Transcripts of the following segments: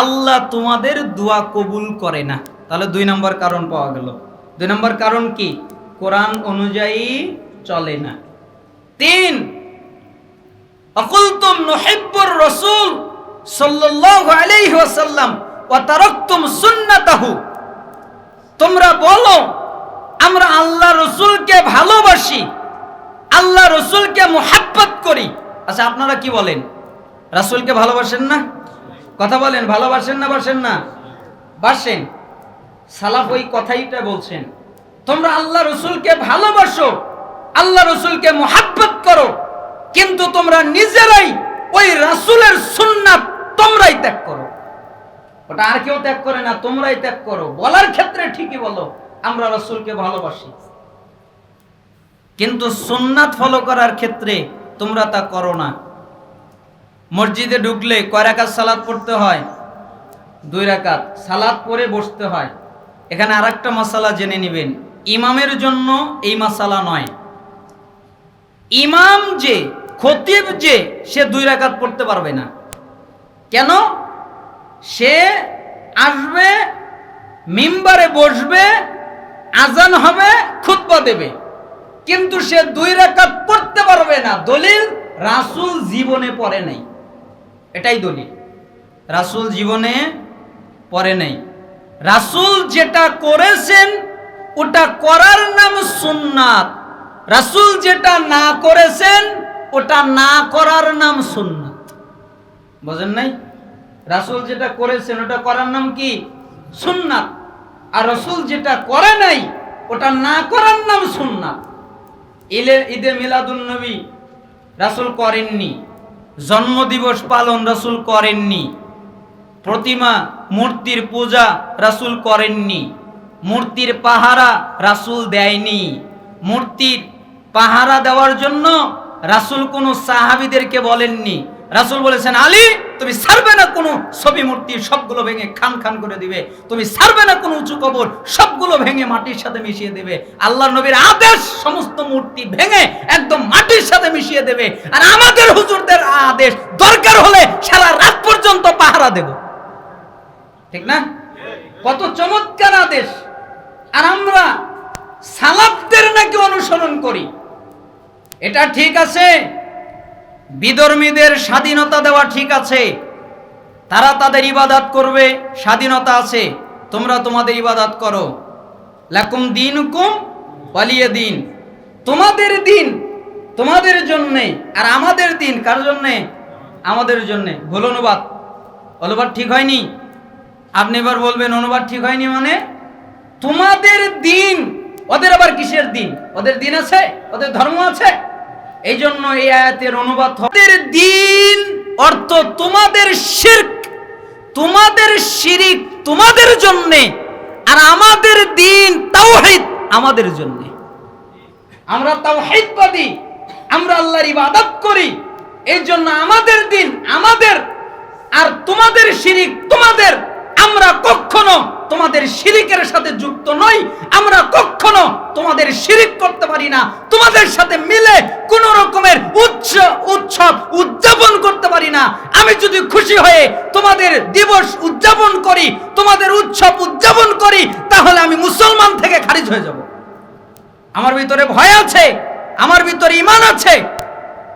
আল্লাহ তোমাদের দোয়া কবুল করে না। তাহলে দুই নম্বর কারণ পাওয়া গেল। দুই নম্বর কারণ কি? কোরআন অনুযায়ী চলে না। তিন, অকুলতুম নহিব্বুর রসুল সাল্লাল্লাহু আলাইহি ওয়াসাল্লাম ওয়া তারাকতুম সুন্নাতাহু। তোমরা বলো, আমরা আল্লাহ রসুলকে ভালোবাসি, আল্লাহ রসুলকে মোহাব্বত করি। আচ্ছা আপনারা কি বলেন? রাসূলকে ভালোবাসেন না? কথা বলেন, ভালোবাসেন না বাসেন না? বাসেন। সালাফ ওই কথাইটা বলছেন। তোমরা আল্লাহ রসুলকে ভালোবাসো, আল্লাহ রসুলকে মোহাব্বত করো, কিন্তু তোমরা নিজেরাই ওই রাসূলের সুন্নাত তোমরাই ত্যাগ করো। ওটা আর কেউ ত্যাগ করে না, তোমরাই ত্যাগ করো। বলার ক্ষেত্রে ঠিকই বলো, আমরা রসুলকে ভালোবাসি। কিন্তু সুন্নাত ফলো করার ক্ষেত্রে তোমরা তা করো না। মসজিদে ঢুকলে কয় রাকাত সালাত পড়তে হয়? দুই রাকাত। সালাত পরে বসতে হয়। এখানে আর একটা মশালা জেনে নেবেন। ইমামের জন্য এই মশালা নয়। ইমাম যে, খতিব যে, সে দুই রাকাত পড়তে পারবে না। কেন? সে আসবে, মিম্বারে বসবে, আজান হবে, খুতবা দেবে। কিন্তু সে দুই রাকাত পড়তে পারবে না। দলিল রাসূল জীবনে পড়ে নাই। এটাই দলিল। রাসূল জীবনে পড়ে নাই। রাসূল যেটা করেছেন, ওটা করার নাম সুন্নাত। রাসূল যেটা না করেছেন, ওটা না করার নাম সুন্নাত। বোঝেন নাই? রাসূল যেটা করেছেন, ওটা করার নাম কি? সুন্নাত। আর রসুল যেটা করে নাই, ওটা না করার নাম সুন্নাত। ঈদে মিলাদুন নবী রাসূল করেননি। জন্মদিবস পালন রাসুল করেননি। প্রতিমা, মূর্তির পূজা রাসুল করেননি। মূর্তির পাহারা রাসুল দেয়নি। মূর্তির পাহারা দেওয়ার জন্য রাসুল কোনো সাহাবিদেরকে বলেননি। রাসূল বলেছেন, আলী, তুমি ছাড়বে না কোনো ছবি মূর্তি, সবগুলো ভেঙে খান খান করে দিবে। তুমি ছাড়বে না কোনো উঁচু কবর, সবগুলো ভেঙে মাটির সাথে মিশিয়ে দেবে। আল্লাহ নবীর আদেশ, সমস্ত মূর্তি ভেঙে একদম মাটির সাথে মিশিয়ে দেবে। আর আমাদের হুজুরদের আদেশ, দরকার হলে সারা রাত পর্যন্ত পাহারা দেব। ঠিক না? কত চমৎকার আদেশ। আর আমরা সালাফদের নাকি অনুসরণ করি। এটা ঠিক আছে বিধর্মীদের স্বাধীনতা দেওয়া ঠিক আছে। তারা তাদের ইবাদত করবে, স্বাধীনতা আছে। তোমরা তোমাদের ইবাদত করো। লাকুম দিন হুকুম পালিয়ে দিন। তোমাদের দিন তোমাদের জন্যে আর আমাদের দিন কার জন্যে? আমাদের জন্যে। ভুল অনুবাদ। অনুবাদ ঠিক হয়নি? আপনি এবার বলবেন, অনুবাদ ঠিক হয়নি মানে? তোমাদের দিন, ওদের আবার কিসের দিন? ওদের দিন আছে? ওদের ধর্ম আছে? এই জন্য এই আয়াতের অনুবাদ তোমাদের দিন অর্থ তোমাদের শিরক, তোমাদের শিরিক তোমাদের জন্যে, আর আমাদের দিন তাওহীদ আমাদের জন্যে। আমরা তাওহীদবাদী আমরা আল্লাহর ইবাদত করি এই জন্য আমাদের দিন আমাদের, আর তোমাদের শিরিক তোমাদের, আমরা কখনো তোমাদের শিরিকের সাথে যুক্ত নই। আমরা কখনো তোমাদের শিরিক করতে পারি না। তোমাদের সাথে মিলে কোন রকমের উৎস, উৎসব উদযাপন করতে পারি না। আমি যদি খুশি হয়ে তোমাদের দিবস উদযাপন করি, তোমাদের উৎসব উদযাপন করি, তাহলে আমি মুসলমান থেকে খারিজ হয়ে যাব। আমার ভিতরে ভয় আছে, আমার ভিতরে ইমান আছে,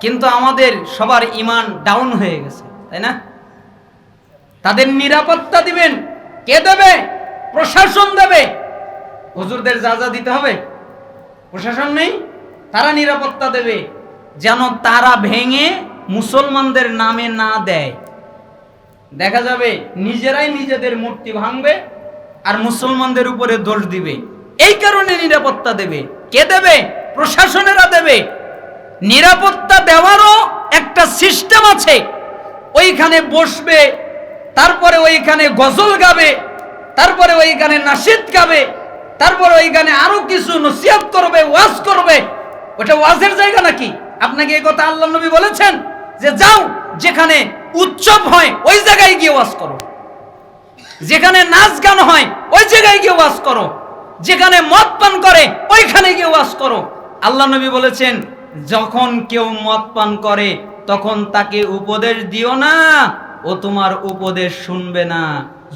কিন্তু আমাদের সবার ইমান ডাউন হয়ে গেছে, তাই না? তাদের নিরাপত্তা দিবেন। কে দেবে? প্রশাসন দেবে। হুজুরদের যা যা দিতে হবে। প্রশাসন নেই, তারা নিরাপত্তা দেবে। যেন তারা ভেঙে মুসলমানদের নামে না দেয়। দেখা যাবে নিজেরাই নিজেদের মূর্তি ভাঙবে আর মুসলমানদের উপরে দোষ দিবে। এই কারণে নিরাপত্তা দেবে। কে দেবে? প্রশাসনেরা দেবে। নিরাপত্তা দেওয়ারও একটা সিস্টেম আছে। ওইখানে বসবে, তারপরে ওইখানে গজল গাবে। তারপরে ওইখানে নাসিদ গাবে তারপরে ওইখানে আরও কিছু নসিহত করবে, ওয়াজ করবে। ওটা ওয়াজের জায়গা নাকি? আপনাকে এই কথা আল্লাহ নবী বলেছেন যে যাও, যেখানে উৎসব হয়, ওই জায়গায় গিয়ে ওয়াজ করো। যেখানে নাচ গান হয়, ওই জায়গায় গিয়ে ওয়াজ করো। যেখানে মদ পান করে, ওইখানে গিয়ে ওয়াজ করো। আল্লাহ নবী বলেছেন, যখন কেউ মদ পান করে, তখন তাকে উপদেশ দিও না। ও তোমার উপদেশ শুনবে না।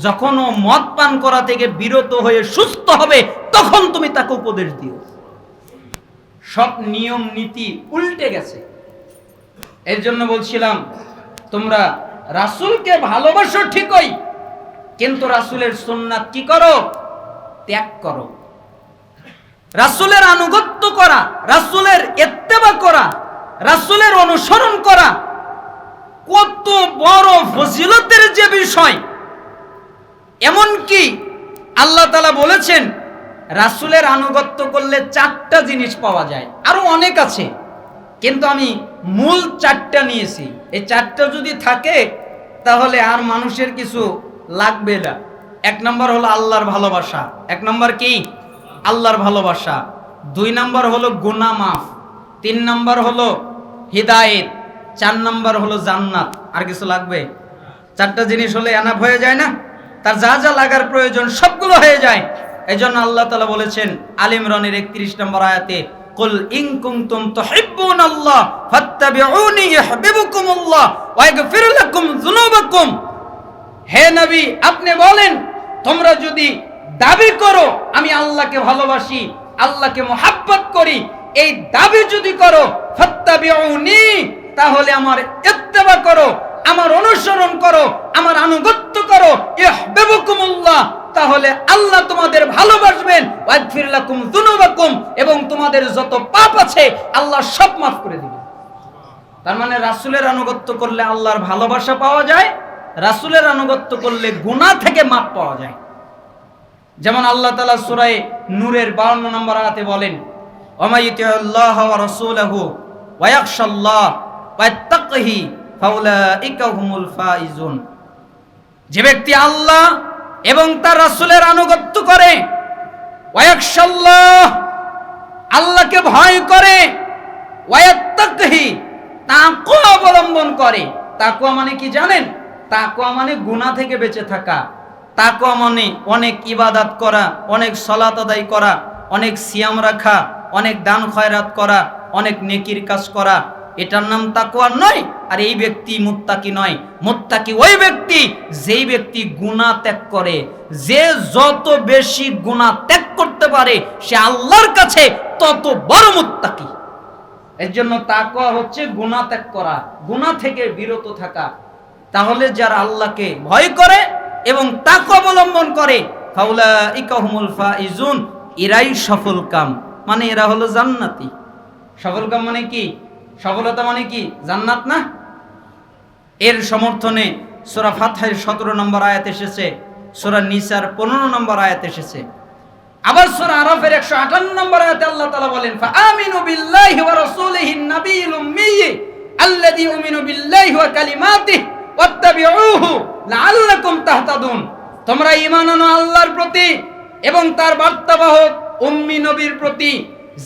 যখন ও মদ পান করা থেকে বিরত হয়ে সুস্থ হবে, তখন তুমি তাকে উপদেশ দিও। সব নিয়ম, নীতি উল্টে গেছে। এর জন্য বলছিলাম, তোমরা রাসূলকে ভালোবাসো ঠিকই, কিন্তু রাসূলের সুন্নাত কি করো? ত্যাগ করো। রাসূলের আনুগত্য করা, রাসূলের এত্তেবা করা, রাসূলের অনুসরণ করা কত বড় ফজিলতের যে বিষয়। এমন কি আল্লাহ তালা বলেছেন, রাসূলের আনুগত্য করলে চারটা জিনিস পাওয়া যায়। আরও অনেক আছে, কিন্তু আমি মূল চারটা নিয়েছি। এই চারটা যদি থাকে, তাহলে আর মানুষের কিছু লাগবে না। এক নম্বর হলো আল্লাহর ভালোবাসা। এক নম্বর কি? আল্লাহর ভালোবাসা। দুই নম্বর হলো গুনাহ মাফ। তিন নম্বর হলো হিদায়েত। চার নম্বর হলো জান্নাত। আর কিছু লাগবে? চারটা জিনিস হলে এনাফ হয়ে যায় না? তার যা যা লাগার প্রয়োজন সবগুলো হয়ে যায়। এই জন্য আল্লাহ তালা বলেছেন আলিম রনের একত্রিশ নম্বর আয়াতে, কুল আল্লাহ যুনুবাকুম। হে নবী, আপনি বলেন, তোমরা যদি দাবি করো, আমি আল্লাহকে ভালোবাসি, আল্লাহকে মোহাব্বত করি, এই দাবি যদি করো তাহলে আমার ইত্তেবা করো, আমার অনুসরণ করো, আমার আনুগত্য করো। ইহবিবুকুমুল্লাহ। তাহলে আল্লাহ তোমাদের ভালোবাসবেন। ওয়াগফির লাকুম যুনুবাকুম। এবং তোমাদের যত পাপ আছে, আল্লাহ সব মাফ করে দিবেন। তার মানে রাসূলের আনুগত্য করলে আল্লাহর ভালোবাসা পাওয়া যায়, রাসূলের আনুগত্য করলে গুনাহ থেকে মাপ পাওয়া যায়। যেমন আল্লাহ তাআলা সূরা নূরের 52 নম্বর আয়াতে বলেন ওমাইয়িতিল্লাহ ওয়া রাসূলাহু ওয়া ইয়াখশাল্লাহ যে ব্যক্তি আল্লাহ এবং তার রাসূলের আনুগত্য করে আল্লাহকে ভয় করে ওয়া ইয়াত্তাকিহি তাকওয়া অবলম্বন করে। তাকওয়া মানে কি জানেন? তাকওয়া মানে গুনাহ থেকে বেঁচে থাকা। তাকওয়া মানে অনেক ইবাদাত করা, অনেক সলাত আদায় করা, অনেক সিয়াম রাখা, অনেক দান খয়রাত করা, অনেক নেকির কাজ করা এটার নাম তাকওয়া নয়, আর এই ব্যক্তি মুত্তাকি নয়। মুত্তাকি ওই ব্যক্তি যেই ব্যক্তি গুনাহ ত্যাগ করে। যে যত বেশি গুনাহ ত্যাগ করতে পারে, সে আল্লাহর কাছে তত বড় মুত্তাকি। এর জন্য তাকওয়া হচ্ছে গুনাহ ত্যাগ করা, গুনাহ থেকে বিরত থাকা। তাহলে যারা আল্লাহকে ভয় করে এবং তাক অবলম্বন করে ফাউলা ইকাহুমুল ফাইজুন, এরাই সফল কাম। মানে এরা হলো জান্নাতি। সফল কাম মানে কি? সফলতা মানে কি? জান্নাত না? এর সমর্থনে সোরা ফাতহের সতেরো নম্বর আয়াত এসেছে, সোরা নিসার পনেরো নম্বর আয়াত এসেছে। আবার সূরা আরাফের 158 নম্বর আয়াতে আল্লাহ তাআলা বলেন ফাআমিনু বিল্লাহি ওয়া রাসূলিহি নাবিয়্যিল উম্মি আল্লাযী ইউমিনু বিল্লাহি ওয়া কালিমাতিহি ওয়াত্তাবিউহু লাআল্লাকুম তাহতাদুন। তোমরা ঈমান আনো আল্লাহর প্রতি এবং তার বার্তাবাহক উম্মি নবীর প্রতি।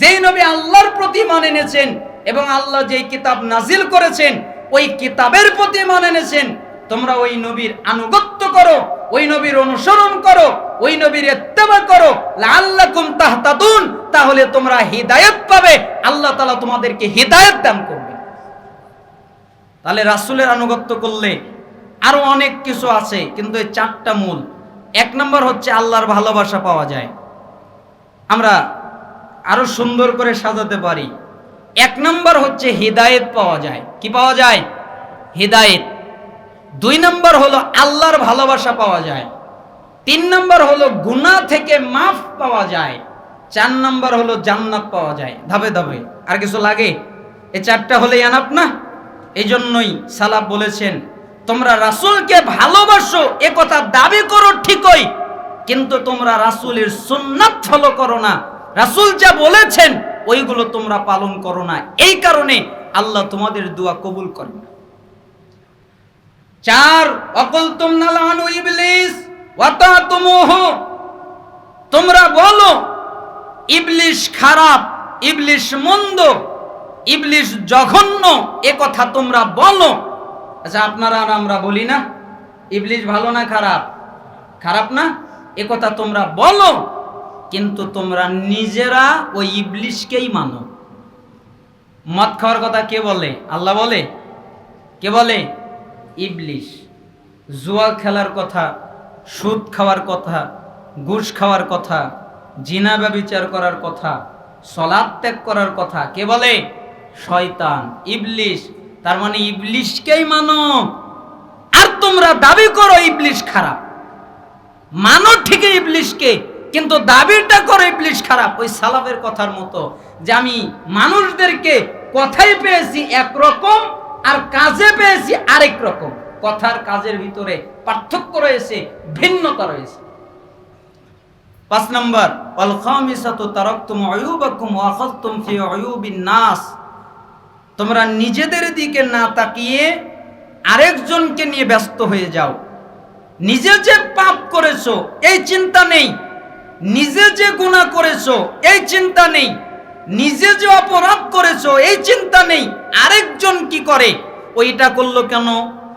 যেই নবী আল্লাহর প্রতি মানে এনেছেন এবং আল্লাহ যেই কিতাব নাজিল করেছেন, ওই কিতাবের প্রতি মান এনেছেন, তোমরা ওই নবীর আনুগত্য করো, ওই নবীর অনুসরণ করো, ওই নবীর ইত্তেবা করো, লাআল্লাকুম তাহতাদুন, তাহলে তোমরা হিদায়াত পাবে, আল্লাহ তাআলা তোমাদেরকে হিদায়াত দান করবে তাহলে রাসূলের আনুগত্য করলে আরও অনেক কিছু আছে, কিন্তু এই চারটা মূল। এক নম্বর হচ্ছে আল্লাহর ভালোবাসা পাওয়া যায়। আমরা আরও সুন্দর করে সাজাতে পারি। এক নম্বর হচ্ছে হিদায়েত পাওয়া যায়। কি পাওয়া যায়? হিদায়েত। দুই নম্বর হলো আল্লাহর ভালোবাসা পাওয়া যায়। তিন নম্বর হলো গুনাহ থেকে মাফ পাওয়া যায়। চার নম্বর হলো জান্নাত পাওয়া যায়। ধাপে ধাপে। আর কিছু লাগে? এ চারটা হলে আনাপ না? এই জন্যই সালাফ বলেছেন, তোমরা রাসূলকে ভালোবাসো, এ কথা দাবি করো ঠিকই, কিন্তু তোমরা রাসূলের সুন্নাত ফলো করো না। রাসূল যা বলেছেন ওইগুলো তোমরা পালন করো না। এই কারণে আল্লাহ তোমাদের দোয়া কবুল করেন না। চার অকল তুমনালানু ইবলিস তোমরা বলো ইবলিশ খারাপ ইবলিশ মন্দ ইবলিশ জঘন্য, এ কথা তোমরা বলো। আচ্ছা আপনারা আর আমরা বলি না। ইবলিশ ভালো না খারাপ? খারাপ না? এ কথা তোমরা বলো। কিন্তু তোমরা নিজেরা ওই ইবলিশকেই মানো। মদ খাওয়ার কথা কে বলে? আল্লাহ বলে? কে বলে? ইবলিশ। জুয়া খেলার কথা, সুদ খাওয়ার কথা, ঘুষ খাওয়ার কথা, জিনা ব্যবিচার করার কথা সলাদ ত্যাগ করার কথা, কে বলে? শয়তান। ইবলিশ, তার মানে ইবলিশকেই মানো। আর তোমরা দাবি করো ইবলিশ খারাপ। মানো ঠিকই ইবলিশকে। কিন্তু দাবিটা করে ইবলিশ খারাপ। ওই সালাফের কথার মতো যে আমি মানুষদেরকে কথাই পেয়েছি একরকম আর কাজে পেয়েছি আরেক রকম। কথার কাজের ভিতরে পার্থক্য রয়েছে, ভিন্নতা রয়েছে। পাঁচ নম্বর অল খামিসাতু তারাকতুম আয়ুবাকুম ওয়া আখাযতুম ফি আয়ুবিন নাস। তোমরা নিজেদের দিকে না তাকিয়ে আরেকজনকে নিয়ে ব্যস্ত হয়ে যাও। নিজে যে পাপ করেছ, এই চিন্তা নেই। নিজে যে গুনাহ করেছ, এই চিন্তা নেই। নিজে যে অপরাধ করেছ, এই চিন্তা নেই। আরেকজন কি করে? ও এটা করল কেন?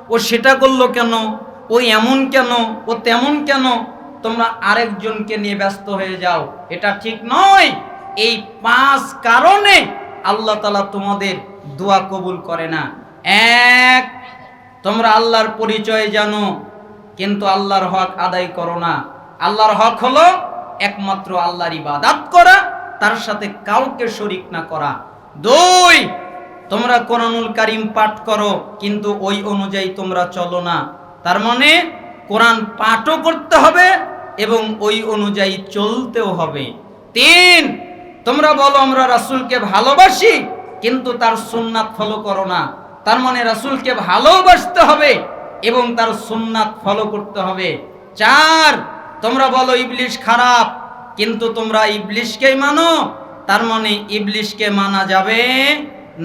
ও সেটা করল কেন? ও এমন কেন? ও তেমন কেন? তোমরা আরেকজনকে নিয়ে ব্যস্ত হয়ে যাও। এটা ঠিক নয়। এই পাঁচ কারণে আল্লাহ তালা তোমাদের দোয়া কবুল করে না। এক, তোমরা আল্লাহর পরিচয় জানো, কিন্তু আল্লাহর হক আদায় করো না। আল্লাহর হক হলো একমাত্র আল্লাহর ইবাদাত করা, তার সাথে কাউকে শরিক না করা। দুই, তোমরা কোরআনুল কারিম পাঠ করো, কিন্তু ওই অনুযায়ী তোমরা চলো না। তার মানে কোরআন পাঠও করতে হবে এবং ওই অনুযায়ী চলতেও হবে। তিন, তোমরা বলো, আমরা রাসুলকে ভালোবাসি, কিন্তু তার সুন্নাত ফলো করো না। তার মানে রাসূলকে ভালোবাসতে হবে এবং তার সুন্নাত ফলো করতে হবে। চার তোমরা বলো ইবলিশ খারাপ, কিন্তু তোমরা ইবলিশকেই মানো, তার মানে ইবলিশকে মানা যাবে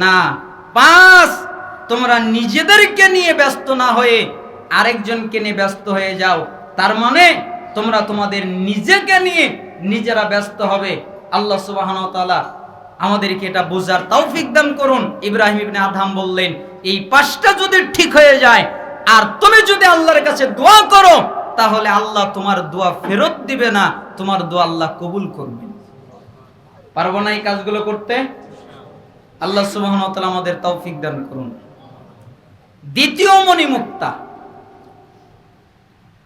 না। পাঁচ তোমরা নিজেদেরকে নিয়ে ব্যস্ত না হয়ে আরেকজনকে নিয়ে ব্যস্ত হয়ে যাও। তার মানে তোমরা তোমাদের নিজেকে নিয়ে নিজেরা ব্যস্ত হবে। আল্লাহ তাআলা আমাদেরকে এটা বোঝার তৌফিক দান করুন। ইব্রাহিম ইবনে আদহাম বললেন, এই পাঁচটা যদি ঠিক হয়ে যায়, আর তুমি যদি আল্লাহর কাছে দোয়া করো তাহলে আল্লাহ তোমার দোয়া ফেরত দিবে না, তোমার দোয়া আল্লাহ কবুল করবে। পারব না এই কাজগুলো করতে? আল্লাহ তাআলা আমাদের তৌফিক দান করুন। দ্বিতীয় মণিমুক্তা।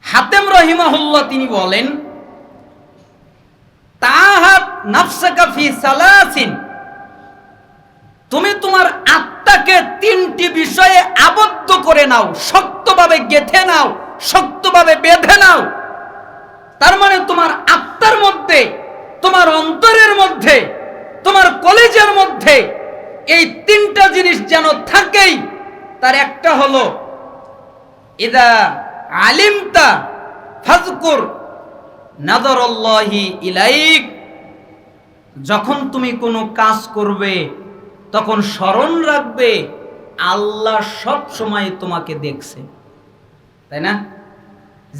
হাতেম রহিমাহুল্লাহ তিনি বলেন, তাহাত নাফসাকা ফি সালাসিন। তুমি তোমার আত্মাকে তিনটি বিষয়ে আবদ্ধ করে নাও, শক্তভাবে গেথে নাও। শক্তভাবে বেঁধে নাও। তার মানে তোমার আত্মার মধ্যে, তোমার অন্তরের মধ্যে, তোমার কলেজের মধ্যে এই তিনটা জিনিস যেন থাকেই, তার একটা হলো, ইদা আলিমতা ফাজকুর নাদরল্লাহি ইলাইক। যখন তুমি কোনো কাজ করবে, তখন স্মরণ রাখবে, আল্লাহ সব সময় তোমাকে দেখছে। তাই না?